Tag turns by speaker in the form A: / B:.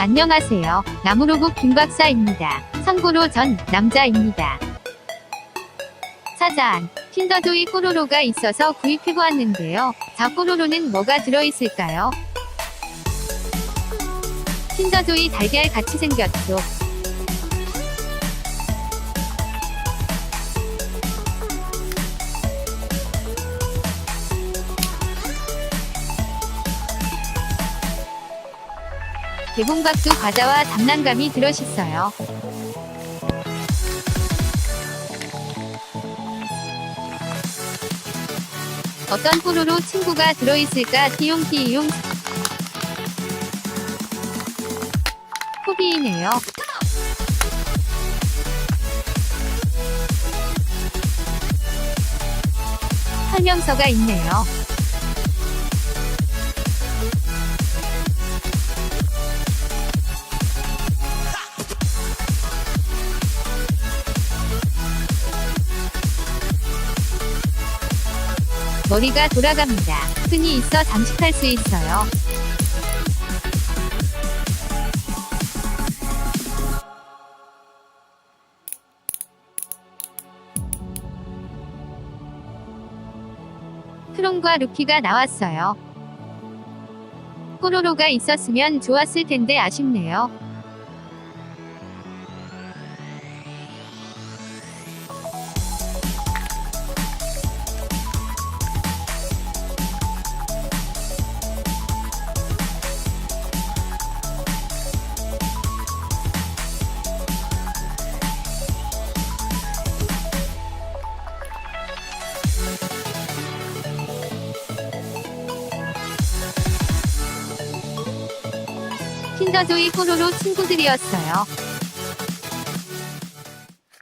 A: 안녕하세요. 나무로북 김박사입니다. 참고로 전 남자입니다. 짜잔. 킨더조이 뽀로로가 있어서 구입해보았는데요. 자 뽀로로는 뭐가 들어있을까요? 킨더조이 달걀 같이 생겼죠. 개봉각도 과자와 장난감이 들어있어요. 어떤 뽀로로 친구가 들어있을까 띠용띠용 포비이네요. 설명서가 있네요. 머리가 돌아갑니다. 끈이 있어 장식할 수 있어요. 크롱과 루피가 나왔어요. 뽀로로가 있었으면 좋았을 텐데 아쉽네요. 킨더조이 뽀로로 친구들이었어요.